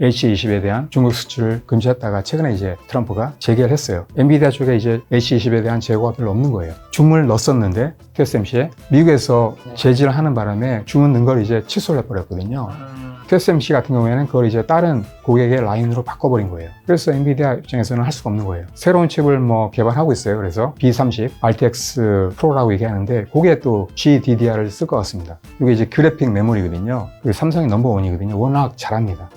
H20에 대한 중국 수출을 금지했다가 최근에 이제 트럼프가 재개를 했어요. 엔비디아 쪽에 이제 H20에 대한 재고가 별로 없는 거예요. 주문을 넣었었는데 TSMC에 미국에서 제지를 하는 바람에 주문 넣은 걸 이제 취소를 해버렸거든요. TSMC 같은 경우에는 그걸 이제 다른 고객의 라인으로 바꿔버린 거예요. 그래서 엔비디아 입장에서는 할 수가 없는 거예요. 새로운 칩을 뭐 개발하고 있어요. 그래서 B30, RTX Pro라고 얘기하는데 그게 또 GDDR을 쓸 것 같습니다. 이게 이제 그래픽 메모리거든요. 삼성이 넘버원이거든요. 워낙 잘합니다.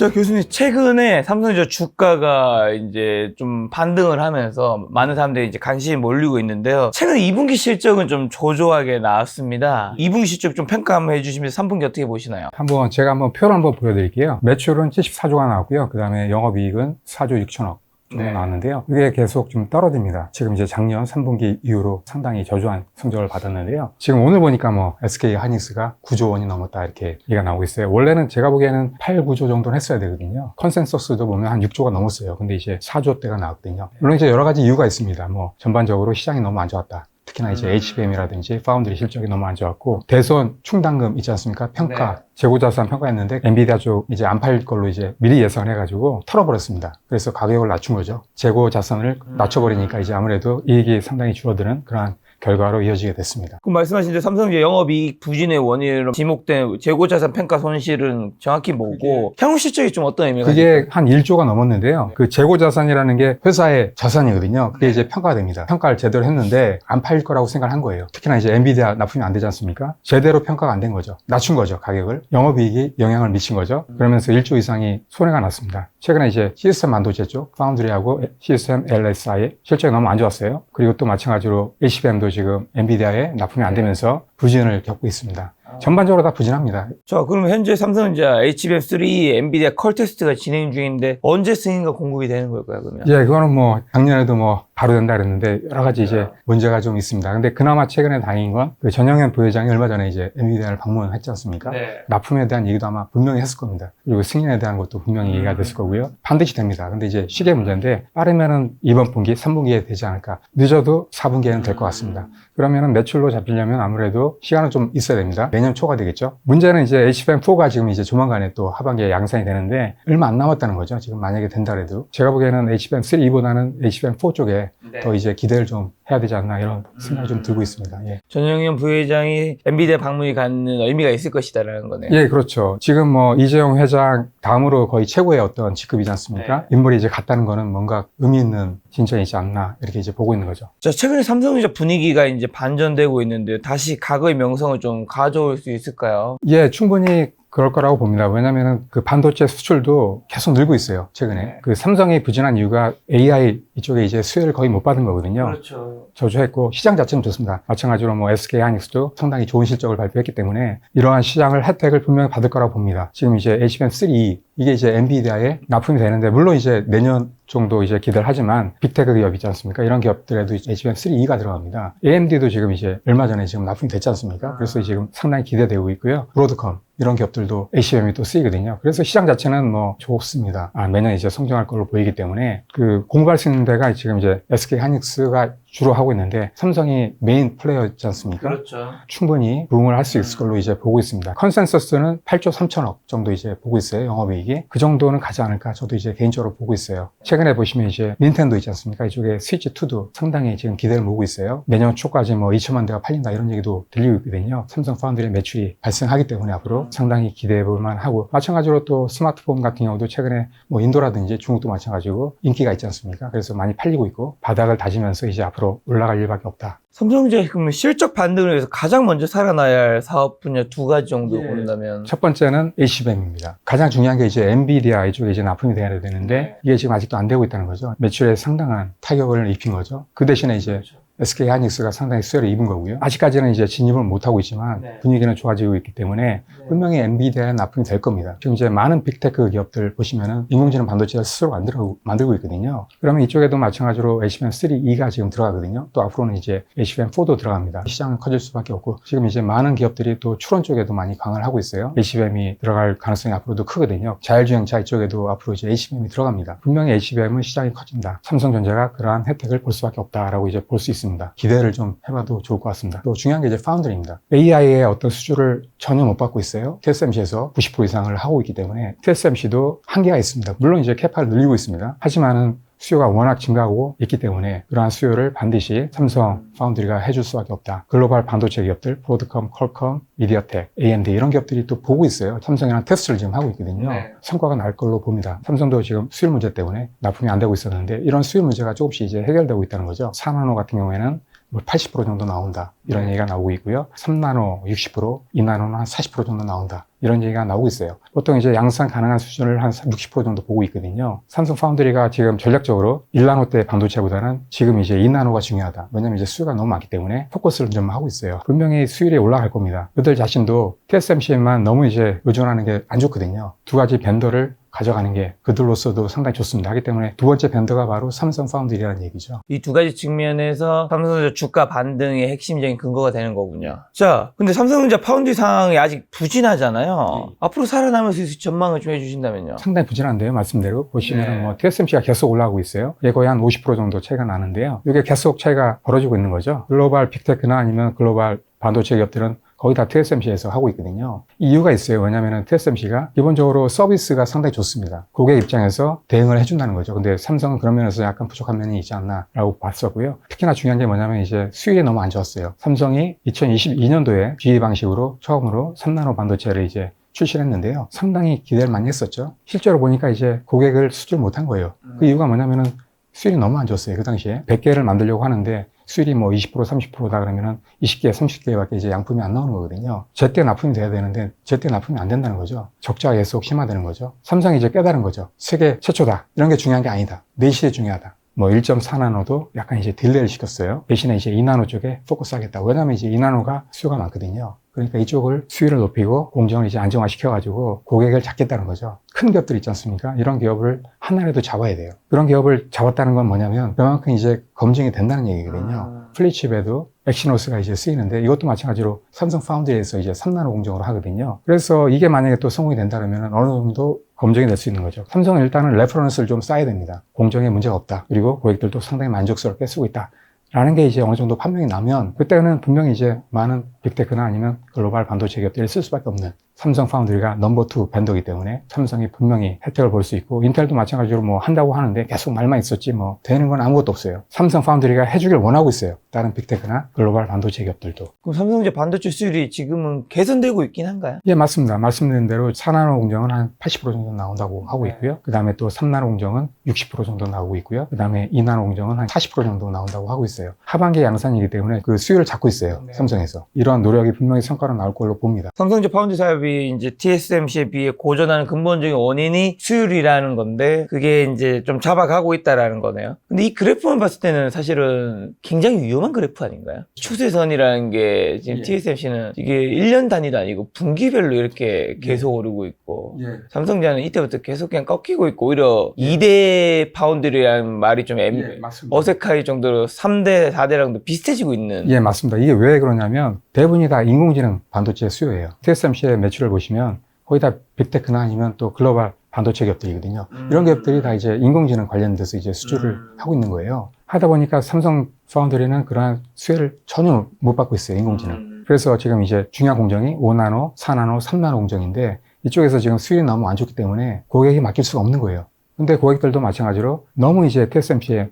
자 교수님 최근에 삼성전자 주가가 이제 좀 반등을 하면서 많은 사람들이 이제 관심이 몰리고 있는데요. 최근 2분기 실적은 좀 조조하게 나왔습니다. 2분기 실적 좀 평가 한번 해주시면서 3분기 어떻게 보시나요? 한번 제가 한번 표를 한번 보여드릴게요. 매출은 74조가 나왔고요. 그 다음에 영업이익은 4조 6천억. 네. 나왔는데요. 이게 계속 좀 떨어집니다. 지금 이제 작년 3분기 이후로 상당히 저조한 성적을 받았는데요. 지금 오늘 보니까 뭐 SK 하이닉스가 9조 원이 넘었다 이렇게 얘기가 나오고 있어요. 원래는 제가 보기에는 8, 9조 정도는 했어야 되거든요. 컨센서스도 보면 한 6조가 넘었어요. 근데 이제 4조 대가 나왔거든요. 물론 이제 여러 가지 이유가 있습니다. 뭐 전반적으로 시장이 너무 안 좋았다. 특히나 이제 음. HBM이라든지 파운드리 실적이 너무 안 좋았고 대손 충당금 있지 않습니까? 평가 네. 재고자산 평가했는데 엔비디아 쪽 이제 안 팔 걸로 이제 미리 예상해가지고 털어버렸습니다. 그래서 가격을 낮춘 거죠. 재고자산을 음. 낮춰버리니까 이제 아무래도 이익이 상당히 줄어드는 그러한 결과로 이어지게 됐습니다. 그 말씀하신 대로 삼성전자 영업이익 부진의 원인으로 지목된 재고자산 평가 손실은 정확히 뭐고 향후 실적이 좀 어떤 의미가 그게 한 1조가 넘었는데요. 그 재고자산이라는 게 회사의 자산이거든요. 그게 이제 평가가 됩니다. 평가를 제대로 했는데 안 팔릴 거라고 생각을 한 거예요. 특히나 이제 엔비디아 납품이 안 되지 않습니까? 제대로 평가가 안 된 거죠. 낮춘 거죠, 가격을. 영업이익이 영향을 미친 거죠. 그러면서 1조 이상이 손해가 났습니다. 최근에 이제 시스템 반도체 쪽, 파운드리하고 시스템 LSI 실적이 너무 안 좋았어요. 그리고 또 마찬가지로 HBM도 지금 엔비디아에 납품이 안 되면서 부진을 겪고 있습니다. 전반적으로 다 부진합니다. 자, 그럼 현재 삼성전자 HBM3 엔비디아 컬 테스트가 진행 중인데 언제 승인과 공급이 되는 걸까요, 그러면? 예, 그거는 뭐 작년에도 뭐 바로 된다 그랬는데 여러 가지 이제 문제가 좀 있습니다. 근데 그나마 최근에 다행인 건그 전영현 부회장이 얼마 전에 이제 엔비디아를 방문했지 않습니까? 네. 납품에 대한 얘기도 아마 분명히 했을 겁니다. 그리고 승인에 대한 것도 분명히 얘기가 됐을 거고요. 반드시 됩니다. 근데 이제 시기의 문제인데 빠르면은 이번 분기, 3분기에 되지 않을까. 늦어도 4분기에는 될 것 같습니다. 그러면은 매출로 잡히려면 아무래도 시간은 좀 있어야 됩니다. 내년 초가 되겠죠. 문제는 이제 HBM4가 지금 이제 조만간에 또 하반기에 양산이 되는데 얼마 안 남았다는 거죠. 지금 만약에 된다 해도. 제가 보기에는 HBM3보다는 HBM4 쪽에 네. 더 이제 기대를 좀 해야 되지 않나 이런 생각이 좀 들고 있습니다. 예. 전영현 부회장이 엔비디아 방문이 갖는 의미가 있을 것이다라는 거네요. 예, 그렇죠. 지금 뭐 이재용 회장 다음으로 거의 최고의 어떤 직급이지 않습니까? 네. 인물이 이제 갔다는 거는 뭔가 의미 있는 진전이지 않나 이렇게 이제 보고 있는 거죠. 자, 최근에 삼성전자 분위기가 이제 반전되고 있는데 다시 과거의 명성을 좀 가져올 수 있을까요? 예, 충분히 그럴 거라고 봅니다. 왜냐면은 그 반도체 수출도 계속 늘고 있어요. 최근에. 네. 그 삼성이 부진한 이유가 AI 이쪽에 이제 수혜를 거의 못 받은 거거든요. 그렇죠. 저조했고 시장 자체는 좋습니다. 마찬가지로 뭐 SK 하이닉스도 상당히 좋은 실적을 발표했기 때문에 이러한 시장을 혜택을 분명히 받을 거라고 봅니다. 지금 이제 HBM3 이게 이제 엔비디아에 납품이 되는데 물론 이제 내년 정도 이제 기대를 하지만 빅테크 기업 있지 않습니까? 이런 기업들에도 이제 HBM3E가 들어갑니다. AMD도 지금 이제 얼마 전에 지금 납품이 됐지 않습니까? 그래서 지금 상당히 기대되고 있고요. 브로드컴 이런 기업들도 HBM이 또 쓰이거든요. 그래서 시장 자체는 뭐 좋습니다. 아, 매년 이제 성장할 걸로 보이기 때문에 그 공부할 수 있는 데가 지금 이제 SK 하이닉스가 주로 하고 있는데 삼성이 메인 플레이어였지 않습니까? 그렇죠. 충분히 부응을 할 수 있을 걸로 이제 보고 있습니다. 컨센서스는 8조 3천억 정도 이제 보고 있어요. 영업이익이. 그 정도는 가지 않을까 저도 이제 개인적으로 보고 있어요. 최근에 보시면 이제 닌텐도 있지 않습니까? 이쪽에 스위치 2도 상당히 지금 기대를 모으고 있어요. 내년 초까지 뭐 2천만 대가 팔린다 이런 얘기도 들리고 있거든요. 삼성 파운드리 매출이 발생하기 때문에 앞으로 상당히 기대해 볼 만 하고 마찬가지로 또 스마트폰 같은 경우도 최근에 뭐 인도라든지 중국도 마찬가지고 인기가 있지 않습니까? 그래서 많이 팔리고 있고 바닥을 다지면서 이제 앞으로 올라갈 일밖에 없다. 삼성전자 그러면 실적 반등을 위해서 가장 먼저 살아나야 할 사업 분야 두 가지 정도 예. 고른다면 첫 번째는 HBM입니다. 가장 중요한 게 이제 엔비디아 이쪽에 이제 납품이 돼야 되는데 네. 이게 지금 아직도 안 되고 있다는 거죠. 매출에 상당한 타격을 입힌 거죠. 그 대신에 이제 SK 하이닉스가 상당히 수혜를 입은 거고요. 아직까지는 이제 진입을 못 하고 있지만 네. 분위기는 좋아지고 있기 때문에 분명히 엔비디아에 납품이 될 겁니다. 지금 이제 많은 빅테크 기업들 보시면은 인공지능 반도체를 스스로 만들고, 만들고 있거든요. 그러면 이쪽에도 마찬가지로 HBM3E가 지금 들어가거든요. 또 앞으로는 이제 HBM4도 들어갑니다. 시장은 커질 수밖에 없고 지금 이제 많은 기업들이 또 추론 쪽에도 많이 강화를 하고 있어요. HBM이 들어갈 가능성이 앞으로도 크거든요. 자율주행차 이쪽에도 앞으로 이제 HBM이 들어갑니다. 분명히 HBM은 시장이 커진다. 삼성전자가 그러한 혜택을 볼 수밖에 없다라고 이제 볼 수 있습니다. 같습니다. 기대를 좀 해봐도 좋을 것 같습니다. 또 중요한 게 이제 파운드리입니다. AI의 어떤 수주를 전혀 못 받고 있어요. TSMC에서 90% 이상을 하고 있기 때문에 TSMC도 한계가 있습니다. 물론 이제 캐파를 늘리고 있습니다. 하지만은 수요가 워낙 증가하고 있기 때문에 그러한 수요를 반드시 삼성 파운드리가 해줄 수밖에 없다. 글로벌 반도체 기업들, 브로드컴, 퀄컴, 미디어텍, AMD 이런 기업들이 또 보고 있어요. 삼성이랑 테스트를 지금 하고 있거든요. 네. 성과가 날 걸로 봅니다. 삼성도 지금 수율 문제 때문에 납품이 안 되고 있었는데 이런 수율 문제가 조금씩 이제 해결되고 있다는 거죠. 4나노 같은 경우에는 뭐80% 정도 나온다. 이런 얘기가 나오고 있고요. 3나노 60%, 2나노는 한 40% 정도 나온다. 이런 얘기가 나오고 있어요. 보통 이제 양산 가능한 수준을 한 60% 정도 보고 있거든요. 삼성 파운드리가 지금 전략적으로 1나노 때 반도체보다는 지금 이제 2나노가 중요하다. 왜냐면 이제 수요가 너무 많기 때문에 포커스를 좀 하고 있어요. 분명히 수율이 올라갈 겁니다. 그들 자신도 TSMC에만 너무 이제 의존하는 게 안 좋거든요. 두 가지 벤더를 가져가는 게 그들로서도 상당히 좋습니다. 하기 때문에 두 번째 벤더가 바로 삼성 파운드리라는 얘기죠. 이 두 가지 측면에서 삼성전자 주가 반등의 핵심적인 근거가 되는 거군요. 자, 근데 삼성전자 파운드 상황이 아직 부진하잖아요. 네. 앞으로 살아남을 수 있을 전망을 좀 해주신다면요. 상당히 부진한데요. 말씀대로 보시면은 네. 뭐 TSMC가 계속 올라가고 있어요. 이게 거의 한 50% 정도 차이가 나는데요. 이게 계속 차이가 벌어지고 있는 거죠. 글로벌 빅테크나 아니면 글로벌 반도체 기업들은 거의 다 TSMC에서 하고 있거든요. 이유가 있어요. 왜냐하면 TSMC가 기본적으로 서비스가 상당히 좋습니다. 고객 입장에서 대응을 해준다는 거죠. 근데 삼성은 그런 면에서 약간 부족한 면이 있지 않나라고 봤었고요. 특히나 중요한 게 뭐냐면 이제 수율이 너무 안 좋았어요. 삼성이 2022년도에 GE 방식으로 처음으로 3나노 반도체를 이제 출시를 했는데요. 상당히 기대를 많이 했었죠. 실제로 보니까 이제 고객을 수주를 못한 거예요. 그 이유가 뭐냐면은 수율이 너무 안 좋았어요. 그 당시에 100개를 만들려고 하는데 수율이 뭐 20% 30%다 그러면은 20개 30개밖에 이제 양품이 안 나오는 거거든요. 제때 납품이 돼야 되는데 제때 납품이 안 된다는 거죠. 적자가 계속 심화되는 거죠. 삼성이 이제 깨달은 거죠. 세계 최초다. 이런 게 중요한 게 아니다. 내실이 중요하다. 뭐 1.4나노도 약간 이제 딜레이를 시켰어요. 대신에 이제 2나노 쪽에 포커스 하겠다. 왜냐면 이제 2나노가 수요가 많거든요. 그러니까 이쪽을 수위를 높이고 공정을 이제 안정화시켜가지고 고객을 잡겠다는 거죠. 큰 기업들 있지 않습니까? 이런 기업을 하나라도 잡아야 돼요. 그런 기업을 잡았다는 건 뭐냐면 그만큼 이제 검증이 된다는 얘기거든요. 플리칩에도 엑시노스가 이제 쓰이는데 이것도 마찬가지로 삼성 파운드리에서 이제 3나노 공정으로 하거든요. 그래서 이게 만약에 또 성공이 된다면 어느 정도 검증이 될 수 있는 거죠. 삼성은 일단은 레퍼런스를 좀 쌓아야 됩니다. 공정에 문제가 없다. 그리고 고객들도 상당히 만족스럽게 쓰고 있다. 라는 게 이제 어느 정도 판명이 나면 그때는 분명히 이제 많은 빅테크나 아니면 글로벌 반도체 기업들이 쓸 수밖에 없는 삼성 파운드리가 넘버 투 벤더기 때문에 삼성이 분명히 혜택을 볼 수 있고 인텔도 마찬가지로 뭐 한다고 하는데 계속 말만 있었지 뭐 되는 건 아무것도 없어요. 삼성 파운드리가 해주길 원하고 있어요. 다른 빅테크나 글로벌 반도체 기업들도. 그럼 삼성전자 반도체 수율이 지금은 개선되고 있긴 한가요? 예, 맞습니다. 말씀드린 대로 4나노 공정은 한 80% 정도 나온다고 하고 있고요. 그 다음에 또 3나노 공정은 60% 정도 나오고 있고요. 그 다음에 2나노 공정은 한 40% 정도 나온다고 하고 있어요. 하반기 양산이기 때문에 그 수요를 잡고 있어요. 네. 삼성에서. 이런 노력이 분명히 성과로 나올 걸로 봅니다. 삼성전자 파운드 사업이 이제 TSMC에 비해 고전하는 근본적인 원인이 수율이라는 건데 그게 이제 좀 잡아가고 있다라는 거네요. 근데 이 그래프만 봤을 때는 사실은 굉장히 위험한 그래프 아닌가요? 추세선이라는 게 지금 예. TSMC는 이게 1년 단위도 아니고 분기별로 이렇게 계속 오르고 있고 예. 삼성전자는 이때부터 계속 그냥 꺾이고 있고 오히려 2대 파운드리라는 말이 좀 애매- 예. 어색할 정도로 3대, 4대랑도 비슷해지고 있는 예, 맞습니다. 이게 왜 그러냐면 대부분이 다 인공지능 반도체 수요예요. TSMC의 매출을 보시면 거의 다 빅테크나 아니면 또 글로벌 반도체 기업들이거든요. 이런 기업들이 다 이제 인공지능 관련돼서 이제 수주를 음. 하고 있는 거예요. 하다 보니까 삼성 파운드리는 그러한 수혜를 전혀 못 받고 있어요, 인공지능. 음. 그래서 지금 이제 중요한 공정이 5나노, 4나노, 3나노 공정인데 이쪽에서 지금 수율이 너무 안 좋기 때문에 고객이 맡길 수가 없는 거예요. 근데 고객들도 마찬가지로 너무 이제 TSMC에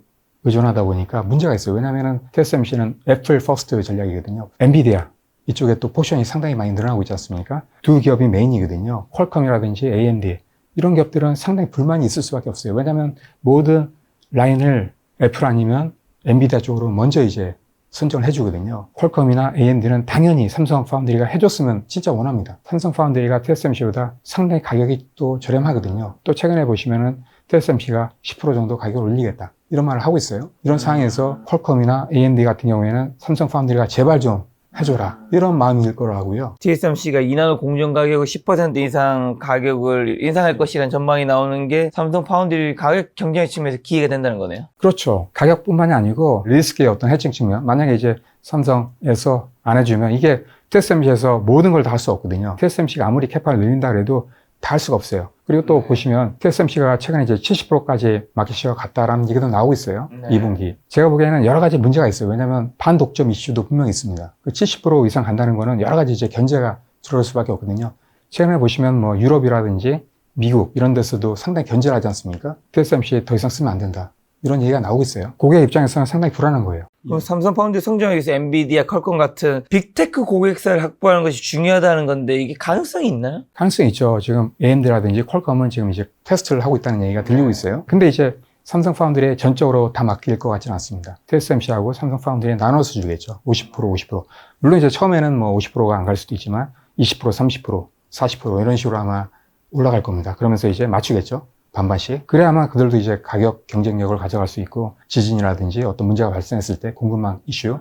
의존하다 보니까 문제가 있어요. 왜냐면은 TSMC는 애플 퍼스트 전략이거든요. 엔비디아 이쪽에 또 포션이 상당히 많이 늘어나고 있지 않습니까? 두 기업이 메인이거든요. 퀄컴이라든지 AMD 이런 기업들은 상당히 불만이 있을 수밖에 없어요. 왜냐하면 모든 라인을 애플 아니면 엔비디아 쪽으로 먼저 이제 선정을 해주거든요. 퀄컴이나 AMD는 당연히 삼성 파운드리가 해줬으면 진짜 원합니다. 삼성 파운드리가 TSMC보다 상당히 가격이 또 저렴하거든요. 또 최근에 보시면은 TSMC가 10% 정도 가격을 올리겠다. 이런 말을 하고 있어요. 이런 상황에서 퀄컴이나 AMD 같은 경우에는 삼성 파운드리가 제발 좀 해줘라. 이런 마음일 거라고요. TSMC가 2나노 공정 가격을 10% 이상 가격을 인상할 것이라는 전망이 나오는 게 삼성 파운드리 가격 경쟁의 측면에서 기회가 된다는 거네요. 그렇죠. 가격뿐만이 아니고 리스크의 어떤 해칭 측면. 만약에 이제 삼성에서 안 해주면 이게 TSMC에서 모든 걸 다 할 수 없거든요. TSMC가 아무리 캐파를 늘린다 그래도 다 할 수가 없어요. 그리고 또 네. 보시면 TSMC가 최근에 이제 70%까지 마켓시어가 갔다라는 얘기도 나오고 있어요. 네. 2분기. 제가 보기에는 여러 가지 문제가 있어요. 왜냐하면 반독점 이슈도 분명히 있습니다. 그 70% 이상 간다는 거는 여러 가지 이제 견제가 들어올 수밖에 없거든요. 최근에 보시면 뭐 유럽이라든지 미국 이런 데서도 상당히 견제를 하지 않습니까? TSMC 더 이상 쓰면 안 된다. 이런 얘기가 나오고 있어요. 고객 입장에서는 상당히 불안한 거예요. 그럼 삼성 파운드 위해서 엔비디아, 컬컴 같은 빅테크 고객사를 확보하는 것이 중요하다는 건데 이게 가능성이 있나요? 가능성이 있죠. 지금 AMD라든지 퀄컴은 지금 이제 테스트를 하고 있다는 얘기가 들리고 있어요. 근데 이제 삼성 파운드리에 전적으로 다 맡길 것 같지는 않습니다. TSMC하고 삼성 파운드리에 나눠서 주겠죠. 50% 50%. 물론 이제 처음에는 뭐 50%가 안 갈 수도 있지만 20% 30% 40% 이런 식으로 아마 올라갈 겁니다. 그러면서 이제 맞추겠죠. 반반씩. 그래야만 그들도 이제 가격 경쟁력을 가져갈 수 있고 지진이라든지 어떤 문제가 발생했을 때 공급망 이슈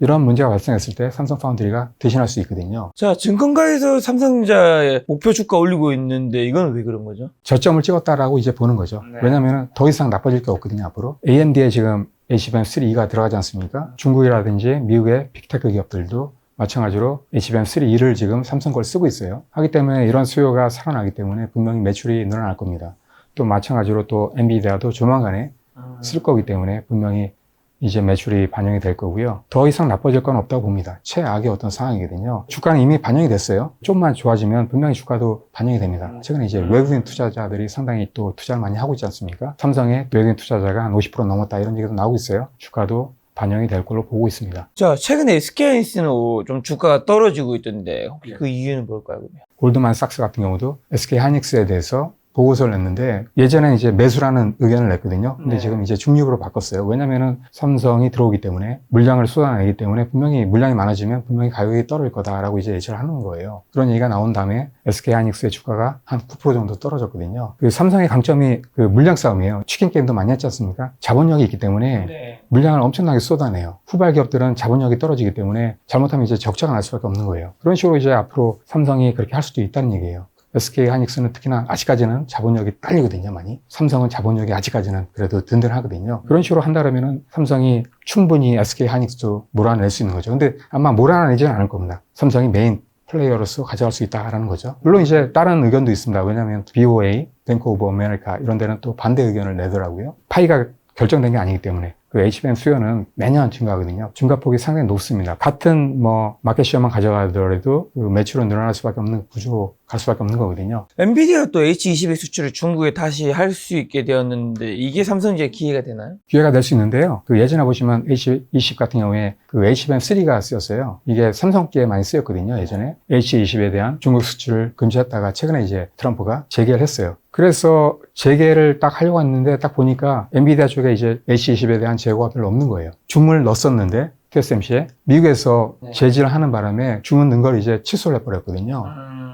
이런 문제가 발생했을 때 삼성 파운드리가 대신할 수 있거든요. 자, 증권가에서 삼성전자의 목표 주가 올리고 있는데 이건 왜 그런 거죠? 저점을 찍었다라고 이제 보는 거죠. 네. 왜냐하면 더 이상 나빠질 게 없거든요, 앞으로. AMD에 지금 HBM3E가 들어가지 않습니까? 중국이라든지 미국의 빅테크 기업들도 마찬가지로 HBM3E를 지금 삼성 걸 쓰고 있어요. 하기 때문에 이런 수요가 살아나기 때문에 분명히 매출이 늘어날 겁니다. 또 마찬가지로 또 엔비디아도 조만간에 쓸 거기 때문에 분명히 이제 매출이 반영이 될 거고요. 더 이상 나빠질 건 없다고 봅니다. 최악의 어떤 상황이거든요. 주가는 이미 반영이 됐어요. 좀만 좋아지면 분명히 주가도 반영이 됩니다. 최근에 이제 외국인 투자자들이 상당히 또 투자를 많이 하고 있지 않습니까? 삼성의 외국인 투자자가 한 50% 넘었다 이런 얘기도 나오고 있어요. 주가도 반영이 될 걸로 보고 있습니다. 자, 최근에 SK하이닉스는 좀 주가가 떨어지고 있던데 혹시 그 이유는 뭘까요? 골드만삭스 같은 경우도 SK 하이닉스에 대해서 보고서를 냈는데 예전에는 이제 매수라는 의견을 냈거든요. 근데 네. 지금 이제 중립으로 바꿨어요. 왜냐면은 삼성이 들어오기 때문에 물량을 쏟아내기 때문에 분명히 물량이 많아지면 분명히 가격이 떨어질 거다라고 이제 예측을 하는 거예요. 그런 얘기가 나온 다음에 SK 하이닉스의 주가가 한 9% 정도 떨어졌거든요. 그 삼성의 강점이 그 물량 싸움이에요. 치킨 게임도 많이 했지 않습니까? 자본력이 있기 때문에 네. 물량을 엄청나게 쏟아내요. 후발 기업들은 자본력이 떨어지기 때문에 잘못하면 이제 적자가 날 수밖에 없는 거예요. 그런 식으로 이제 앞으로 삼성이 그렇게 할 수도 있다는 얘기예요. SK 하이닉스는 특히나 아직까지는 자본력이 딸리거든요, 많이. 삼성은 자본력이 아직까지는 그래도 든든하거든요. 그런 식으로 한다면 삼성이 충분히 SK 하이닉스도 몰아낼 수 있는 거죠. 근데 아마 몰아내지는 않을 겁니다. 삼성이 메인 플레이어로서 가져갈 수 있다라는 거죠. 물론 이제 다른 의견도 있습니다. 왜냐하면 BOA, 뱅크 오브 아메리카 이런 데는 또 반대 의견을 내더라고요. 파이가 결정된 게 아니기 때문에 그 HBM 수요는 매년 증가하거든요. 증가폭이 상당히 높습니다. 같은 뭐 마켓 시어만 가져가더라도 그 매출은 늘어날 수밖에 없는 구조로 갈 수밖에 없는 거거든요. 엔비디아가 또 H22 수출을 중국에 다시 할 수 있게 되었는데 이게 삼성전자의 기회가 되나요? 기회가 될 수 있는데요. 그 예전에 보시면 H20 같은 경우에 그 HBM3가 쓰였어요. 이게 삼성기에 많이 쓰였거든요. 예전에 H20에 대한 중국 수출을 금지했다가 최근에 이제 트럼프가 재개를 했어요. 그래서 재개를 딱 하려고 했는데 딱 보니까 엔비디아 쪽에 이제 H20에 대한 재고가 별로 없는 거예요. 줌을 넣었었는데 TSMC에 미국에서 네. 제지를 하는 바람에 주문 넣은 걸 이제 취소를 해버렸거든요.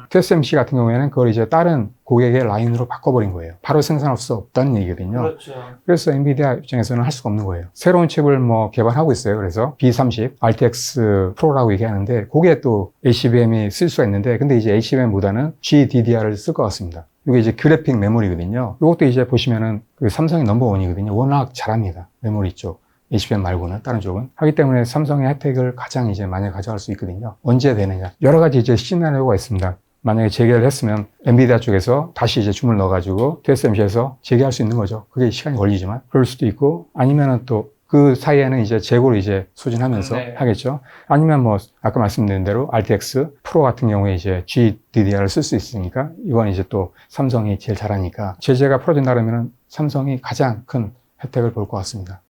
TSMC 같은 경우에는 그걸 이제 다른 고객의 라인으로 바꿔버린 거예요. 바로 생산할 수 없다는 얘기거든요. 그렇죠. 그래서 엔비디아 입장에서는 할 수가 없는 거예요. 새로운 칩을 뭐 개발하고 있어요. 그래서 B30, RTX 프로라고 얘기하는데 그게 또 HBM이 쓸 수가 있는데 근데 이제 HBM보다는 GDDR을 쓸 것 같습니다. 이게 이제 그래픽 메모리거든요. 이것도 이제 보시면은 그 삼성이 넘버원이거든요. 워낙 잘합니다. 메모리 쪽. HBM 말고는 다른 쪽은 하기 때문에 삼성의 혜택을 가장 이제 많이 가져갈 수 있거든요. 언제 되느냐 여러 가지 이제 시나리오가 있습니다. 만약에 재개를 했으면 엔비디아 쪽에서 다시 이제 줌을 넣어가지고 TSMC에서 재개할 수 있는 거죠. 그게 시간이 걸리지만 그럴 수도 있고 아니면은 또 그 사이에는 이제 재고를 이제 소진하면서 네. 하겠죠. 아니면 뭐 아까 말씀드린 대로 RTX 프로 같은 경우에 이제 GDDR을 쓸 수 있으니까 이건 이제 또 삼성이 제일 잘하니까 제재가 풀어진다 그러면은 삼성이 가장 큰 혜택을 볼 것 같습니다.